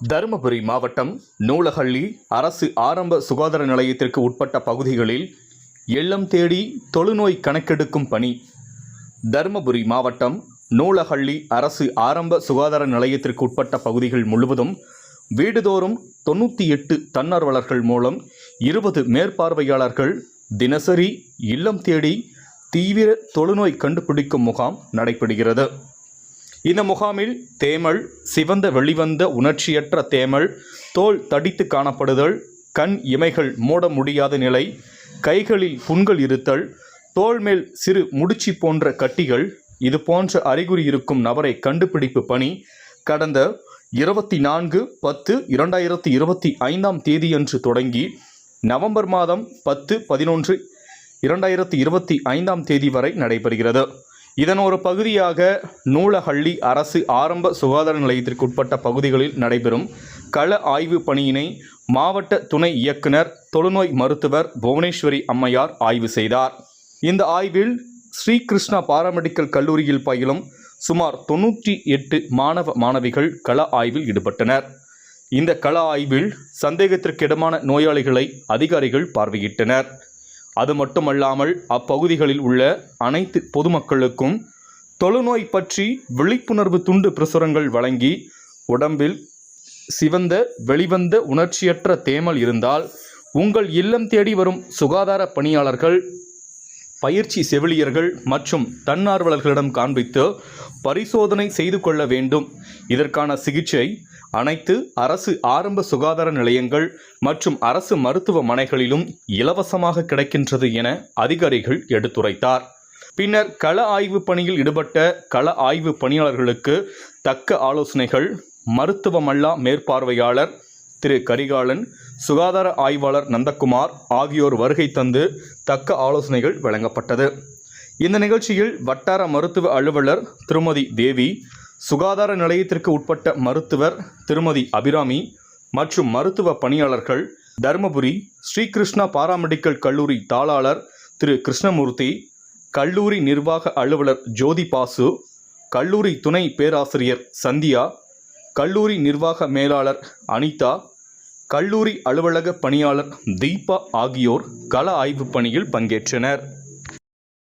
தருமபுரி மாவட்டம் நூலகள்ளி அரசு ஆரம்ப சுகாதார நிலையத்திற்கு உட்பட்ட பகுதிகளில் எள்ளம் தேடி தொழுநோய் கணக்கெடுக்கும் பணி. தருமபுரி மாவட்டம் நூலகள்ளி அரசு ஆரம்ப சுகாதார நிலையத்திற்கு உட்பட்ட பகுதிகள் முழுவதும் வீடுதோறும் தொண்ணூற்றி எட்டு தன்னார்வலர்கள் மூலம் இருபது மேற்பார்வையாளர்கள் தினசரி இல்லம் தேடி தீவிர தொழுநோய் கண்டுபிடிக்கும் முகாம் நடைபெறுகிறது. இந்த முகாமில் தேமல் சிவந்த வெளிவந்த உணர்ச்சியற்ற தேமல் தோல் தடித்து காணப்படுதல் கண் இமைகள் மூட முடியாத நிலை கைகளில் புண்கள் இருத்தல் தோல் மேல் சிறு முடிச்சி போன்ற கட்டிகள் இது போன்ற அறிகுறி இருக்கும் நபரை கண்டுபிடிப்பு பணி கடந்த இருபத்தி நான்கு பத்து இரண்டாயிரத்தி இருபத்தி ஐந்தாம் தேதியன்று தொடங்கி நவம்பர் மாதம் பத்து பதினொன்று இரண்டாயிரத்தி இருபத்தி ஐந்தாம் தேதி வரை நடைபெறுகிறது. இதன் ஒரு பகுதியாக நூலஹள்ளி அரசு ஆரம்ப சுகாதார நிலையத்திற்கு உட்பட்ட பகுதிகளில் நடைபெறும் கள ஆய்வு பணியினை மாவட்ட துணை இயக்குனர் தொழுநோய் மருத்துவர் புவனேஸ்வரி அம்மையார் ஆய்வு செய்தார். இந்த ஆய்வில் ஸ்ரீகிருஷ்ணா பாராமெடிக்கல் கல்லூரியில் பயிலும் சுமார் தொன்னூற்றி எட்டு மாணவ மாணவிகள் கள ஆய்வில் ஈடுபட்டனர். இந்த கள ஆய்வில் சந்தேகத்திற்கிடமான நோயாளிகளை அதிகாரிகள் பார்வையிட்டனர். அது மட்டுமல்லாமல் அப்பகுதிகளில் உள்ள அனைத்து பொதுமக்களுக்கும் தொழுநோய் பற்றி விழிப்புணர்வு துண்டு பிரசுரங்கள் வழங்கி உடம்பில் சிவந்த வெளிவந்த உணர்ச்சியற்ற தேமல் இருந்தால் உங்கள் இல்லம் தேடி வரும் சுகாதார பணியாளர்கள் பயிற்சி செவிலியர்கள் மற்றும் தன்னார்வலர்களிடம் காண்பித்து பரிசோதனை செய்து கொள்ள வேண்டும். இதற்கான சிகிச்சை அனைத்து அரசு ஆரம்ப சுகாதார நிலையங்கள் மற்றும் அரசு மருத்துவமனைகளிலும் இலவசமாக கிடைக்கின்றது என அதிகாரிகள் எடுத்துரைத்தார். பின்னர் கள ஆய்வு பணியில் ஈடுபட்ட கள ஆய்வு பணியாளர்களுக்கு தக்க ஆலோசனைகள் மருத்துவமல்லா மேற்பார்வையாளர் திரு. கரிகாலன் சுகாதார ஆய்வாளர் நந்தகுமார் ஆகியோர் வருகை தந்து தக்க ஆலோசனைகள் வழங்கப்பட்டது. இந்த நிகழ்ச்சியில் வட்டார மருத்துவ அலுவலர் திருமதி தேவி சுகாதார நிலையத்திற்கு உட்பட்ட மருத்துவர் திருமதி அபிராமி மற்றும் மருத்துவ பணியாளர்கள் தருமபுரி ஸ்ரீகிருஷ்ணா பாராமெடிக்கல் கல்லூரி தாளாளர் திரு கிருஷ்ணமூர்த்தி கல்லூரி நிர்வாக அலுவலர் ஜோதி பாசு கல்லூரி துணை பேராசிரியர் சந்தியா கல்லூரி நிர்வாக மேலாளர் அனிதா கல்லூரி அலுவலக பணியாளர் தீபா ஆகியோர் கள ஆய்வுப் பணியில் பங்கேற்றனர்.